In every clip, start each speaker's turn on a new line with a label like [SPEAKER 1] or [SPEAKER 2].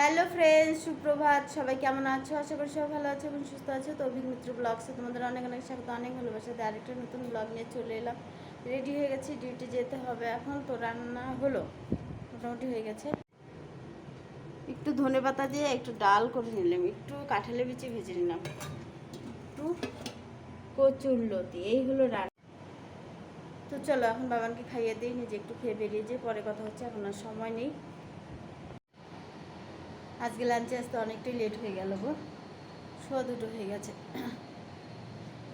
[SPEAKER 1] Hello friends সুপ্রভাত। সবাই কেমন আছো? আশা করি সবাই ভালো আছো এবং সুস্থ আছো। তো অভিক মিত্র ব্লগসে তোমাদের অনেক অনেক স্বাগত, অনেক ভালোবাসাতে আরেকটা নতুন ব্লগ নিয়ে চলে এলাম। রেডি হয়ে গেছি ডিউটি যেতে হবে এখন। তো রান্না হলো, মোটামুটি হয়ে গেছে। একটু ধনে পাতা দিয়ে একটু ডাল করে নিলাম। একটু কাঁঠালে বিচি ভেজে নিলাম। একটু কচুল্লতি এই হলো রান্না। তো চলো, এখন বাবানকে খাইয়ে দিই। নিজে একটু খেয়ে বেরিয়ে যে পরে কথা হচ্ছে। এখন আর সময় নেই। আজকে লাঞ্চে আসতে অনেকটাই লেট হয়ে গেল গো। শোয়া দুটো হয়ে গেছে।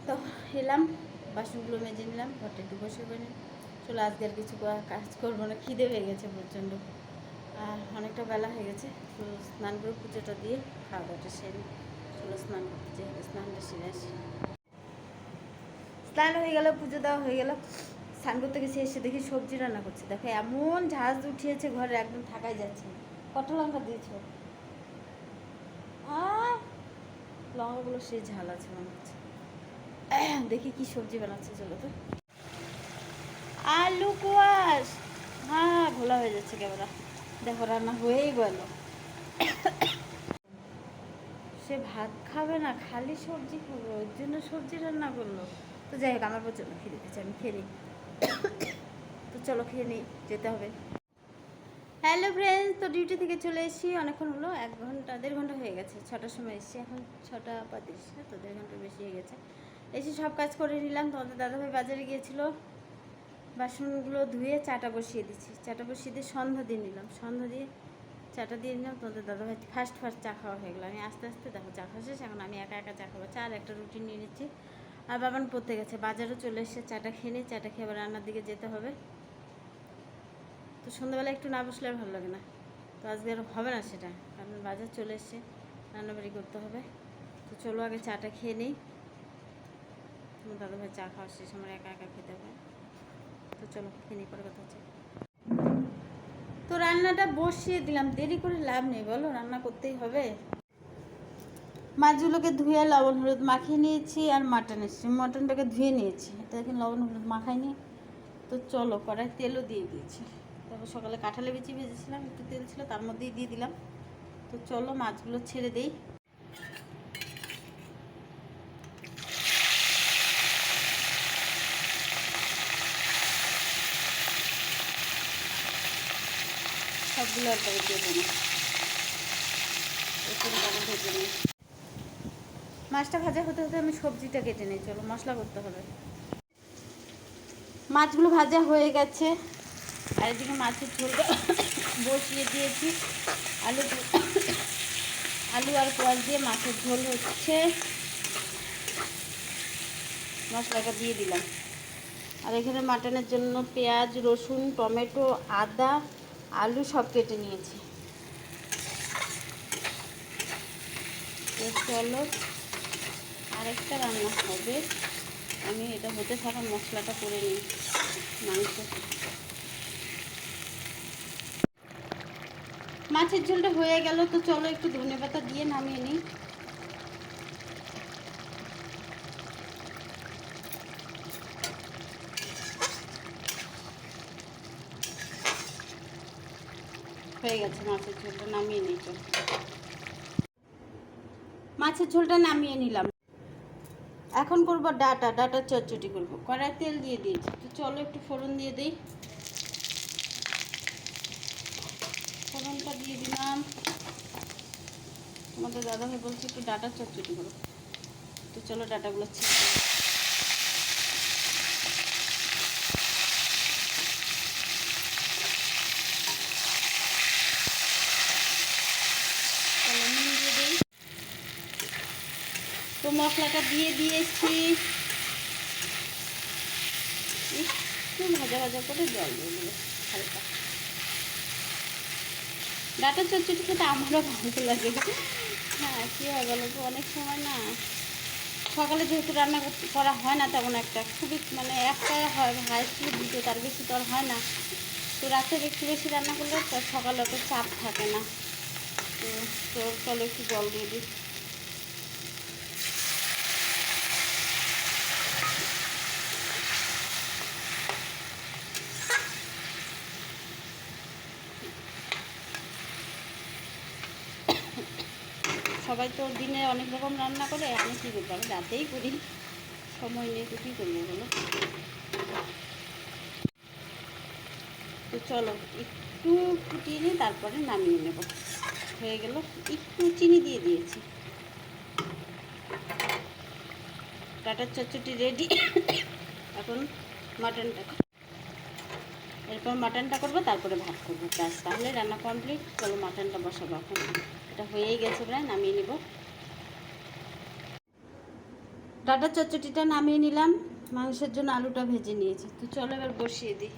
[SPEAKER 1] তো এলাম, বাসনগুলো মেজে নিলাম, ঘরটা একটু বসে করে চলো, আজকে আর কিছু কাজ করব না, খিদে হয়ে গেছে প্রচণ্ড। আর অনেকটা বেলা হয়ে গেছে, তো স্নান করে পুজোটা দিয়ে খাওয়া দাওয়াটা সেরে চলো, স্নান করতে হবে স্নানটা সেরে আসি। স্নান হয়ে গেল, পুজো দেওয়া হয়ে গেল। স্নান করতে গেছি, এসে দেখি সবজি রান্না করছে। দেখো, এমন ঝাঁজ উঠিয়েছে, ঘরে একদম থাকাই যাচ্ছে। কত লঙ্কা দিয়েছ? লঙ্কাগুলো সেই ঝাল আছে মনে হচ্ছে। দেখি কি সবজি বানাচ্ছে, চলো তো। আলু কুয়াশ! হ্যাঁ ঘোলা হয়ে যাচ্ছে ক্যামেরা। দেখো, রান্না হয়েই গেল। সে ভাত খাবে না, খালি সবজি খাবে, ওর জন্য সবজি রান্না করল। তো যাই হোক, আমার প্রচণ্ড খেয়ে দিতেছে আমি খেয়ে নিই। তো চলো, খেয়ে নিই, যেতে হবে। হ্যালো ফ্রেন্ডস তো ডিউটি থেকে চলে এসেছি। অনেকক্ষণ হলো, এক ঘণ্টা, দেড় ঘণ্টা হয়ে গেছে। ছটার সময় এসেছি এখন, ছটা পঁয়ত্রিশ হ্যাঁ তো দেড় ঘণ্টা বেশি হয়ে গেছে। এসে সব কাজ করে নিলাম। তোমাদের দাদাভাই বাজারে গিয়েছিল। বাসনগুলো ধুয়ে চাটা বসিয়ে দিচ্ছি। চাটা বসিয়ে দিয়ে সন্ধ্যা দিয়ে নিলাম। সন্ধ্যা দিয়ে চাটা দিয়ে নিলাম। তোমাদের দাদাভাই ফার্স্ট ফার্স্ট চা খাওয়া হয়ে গেলো। আমি আস্তে আস্তে, দেখো, চা খাওয়া শেষ। এখন আমি একা একা চা খাব। চা আর একটা রুটি নিয়ে নিচ্ছি। আর বাবান পড়তে গেছে। বাজারও চলে এসে চাটা খেয়ে নিই চাটা খেয়ে আবার রান্নার দিকে যেতে হবে। তো সন্ধ্যাবেলা একটু না বসলে আর ভালো লাগে না। তো আজকে আর হবে না সেটা। কারণ বাজার চলে এসছে, রান্নাবাড়ি করতে হবে। তো চলো আগে চাটা খেয়ে নিই। তোমার দাদাভাই চা খাওয়া শেষ, আমার একা একা খেতে হবে। তো চলো খেয়ে নিই, পরে কথা হচ্ছে। তো রান্নাটা বসিয়ে দিলাম, দেরি করে লাভ নেই, বলো রান্না করতেই হবে। মাছগুলোকে ধুয়ে লবণ, হলুদ মাখিয়ে নিয়েছি আর মাটন এসেছি। মটনটাকে ধুয়ে নিয়েছি। এটা দেখেন লবণ, হলুদ মাখাইনি তো চলো কড়াই তেলও দিয়ে দিয়েছি। তারপর সকালে কাঁঠালে বিচি ভেজেছিলাম, একটু তেল ছিল, তার মধ্যেই দিয়ে দিলাম। তো চলো মাছগুলো ছেড়ে দেই। সবগুলো একবারে দিয়ে দেবো। ভেজে নিই। মাছটা ভাজা হতে হতে আমি সবজিটা কেটে নিই। চলো, মশলা করতে হবে। মাছগুলো ভাজা হয়ে গেছে। আর এদিকে মাছের ঝোলটা বসিয়ে দিয়েছি। আলু আলু আর পেঁয়াজ দিয়ে মাছের ঝোল হচ্ছে। মশলাটা দিয়ে দিলাম। আর এখানে মাটনের জন্য পেঁয়াজ, রসুন, টমেটো, আদা, আলু সব কেটে নিয়েছি। চলো আরেকটা রান্না হবে। আমি এটা হতে থাকা মশলাটা করে নিই মাংস। মাছের ঝোলটা হয়ে গেল, তো চলো একটু ধনে পাতা দিয়ে নামিয়ে নিই। হয়ে গেছে মাছের ঝোলটা, নামিয়ে নিই মাছের ঝোলটা নামিয়ে নিলাম। এখন করব ডাটা ডাটা চটচটি করব। কড়াই তেল দিয়ে দিয়েছি, তো চলো একটু ফোড়ন দিয়ে দিই। দিয়ে দিলাম। আমাদের দাদাভাই বলছে একটু ডাটা চটচটি করো। তো চলো ডাটাগুলো তো মশলাটা দিয়ে দিয়েছি। একটু ভাজা ভাজা করে জল দিয়ে দেবো হালকা। ডাটা চচ্চড়ি খেতে আমারও ভালো লাগে। হ্যাঁ কী হয় বলো তো? অনেক সময় না, সকালে যেহেতু রান্না করা হয় না তেমন একটা, খুবই মানে একটা হয়, হাই হাইস্টলি দুটো তার বেশি তো আর হয় না। তো রাতে একটু বেশি রান্না করলে তো সকালে অত চাপ থাকে না। তো তো চলো একটু জল দিয়ে দিই। সবাই তো দিনে অনেক রকম রান্না করে, আমি কী করব? আমি রাতেই করি। সময় নেই তো কী করব বলো? তো চলো, একটু ফুটিয়ে নিই তারপরে নামিয়ে নেব। হয়ে গেল, একটু চিনি দিয়ে দিয়েছি। টাটার চচ্চটি রেডি। এখন মাটনটা এরপর মাটনটা করব তারপরে ভাত করব। ব্যাস তাহলে রান্না কমপ্লিট চলো মাটনটা বসাবো এখন। এটা হয়েই গেছে প্রায় নামিয়ে নিব। ডাটা চচ্চটিটা নামিয়ে নিলাম। মাংসের জন্য আলুটা ভেজে নিয়েছি। তো চলো এবার বসিয়ে দিই।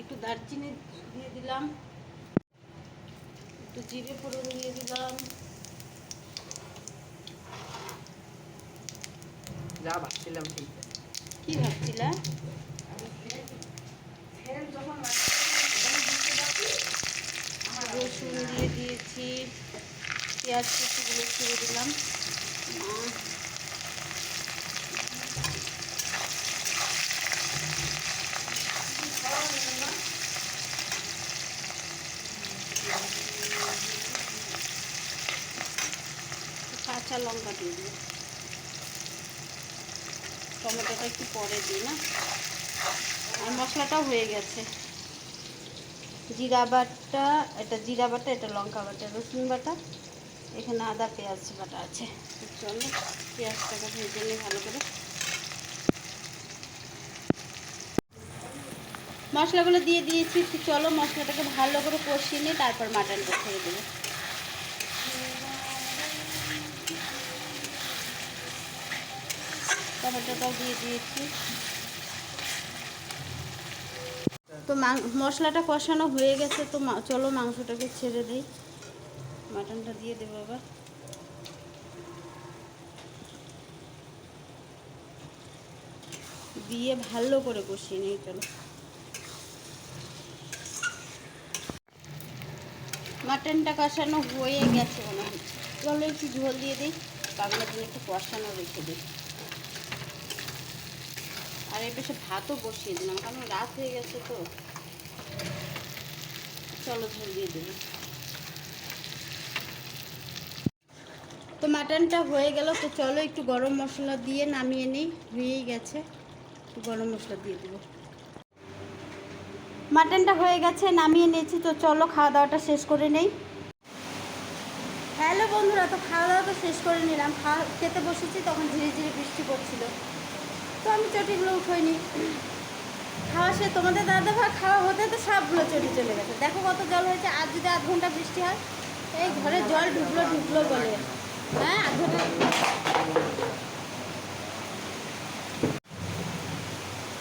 [SPEAKER 1] একটু দারচিনি দিয়ে দিলাম। একটু জিরে ফোড়ন দিয়ে দিলাম।
[SPEAKER 2] যা ভাবছিলাম ঠিক।
[SPEAKER 1] কি ভাবছিলা রসুন দিয়ে দিয়েছি পেঁয়াজ কুচিগুলো ছেড়ে দিলাম। কাঁচা লঙ্কা দিয়ে দিই টমেটোটা একটু পরে দিই, না? আর মশলাটাও হয়ে গেছে। জিরা বাটা, এটা জিরা বাটা, এটা লঙ্কা বাটা, রসুন বাটা। এখানে আদা, পেঁয়াজ বাটা আছে। চলো পেঁয়াজটাকে ভেজে নিই ভালো করে মশলাগুলো দিয়ে দিয়েছি। চলো মশলাটাকে ভালো করে কষিয়ে নিয়ে তারপর মাটনটা ছেড়ে দেবো। টমেটোটাও দিয়ে দিয়েছি। তো মশলাটা কষানো হয়ে গেছে, তো চলো মাংসটাকে ছেড়ে দিই। মাটনটা দিয়ে দেবো এবার দিয়ে ভালো করে কষিয়ে নিই, চলো। মাটনটা কষানো হয়ে গেছে মনে হচ্ছে চলো একটু ঝোল দিয়ে দিই বাংলার জন্য একটু কষানো রেখে দিই। আর এই পাশে ভাতও বসিয়ে দিলাম, কারণ রাত হয়ে গেছে তো। চলো ঝোল দিয়ে দেবো তো মাটনটা হয়ে গেল, তো চলো একটু গরম মশলা দিয়ে নামিয়ে নিই হয়েই গেছে। একটু গরম মশলা দিয়ে দেবো। মাটনটা হয়ে গেছে, নামিয়ে নিয়েছি, তো চলো খাওয়া দাওয়াটা শেষ করে নেই। হ্যালো বন্ধুরা, তো খাওয়া দাওয়া তো শেষ করে নিলাম। খাওয়া, খেতে বসেছি, তখন ধীরে ধীরে বৃষ্টি পড়ছিল। তো আমি চটিগুলো উঠোইনি। খাওয়া সে তোমাদের দাদা ভাই খাওয়া হতে তো সবগুলো চটি চলে গেছে। দেখো কত জল হয়েছে, আর যদি আধ ঘণ্টা বৃষ্টি হয়, এই ঘরে জল ঢুকলো ঢুকলো বলে। হ্যাঁ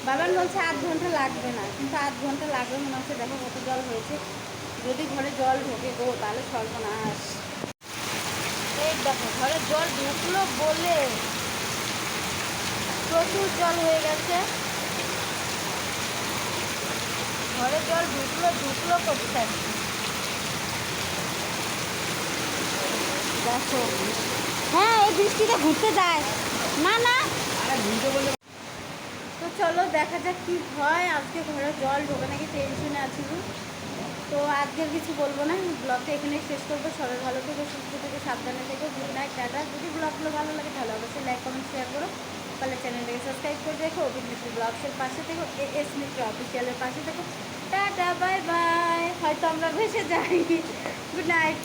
[SPEAKER 1] বাবান বলছে আধ ঘণ্টা লাগবে না, কিন্তু আধ ঘণ্টা লাগবে মনে হচ্ছে, দেখো কত জল হয়েছে। যদি ঘরে জল ঢোকে, গো, তাহলে সর্বনাশ। এই দেখো, ঘরে জল ঢুকলো বলে প্রচুর জল হয়ে গেছে। ঘরে জল ঢুকলো ঢুকলো করছে দেখো। হ্যাঁ এই বৃষ্টিতে ঘুরতে যায়। না না। তো চলো দেখা যাক কি হয়। আজকে ঘরে জল ঢোকে নাকি টেনশনে আছি গো। তো আজকের কিছু বলব না। ব্লগটা এখানেই শেষ করব। সবাই ভালো থেকো, সুস্থ থেকে, সাবধানে থেকো। Good night tata. যদি ব্লগগুলো ভালো লাগে তাহলে অবশ্যই লাইক কমেন্ট শেয়ার করো। তাহলে চ্যানেলটাকে সাবস্ক্রাইব করে রেখো। অভিনেত্রী ব্লগসের পাশে থেকো। এ এস মিত্র অফিসিয়ালের পাশে থেকো। টাটা বাই বাই হয়তো আমরা ভেসে যাই। Good night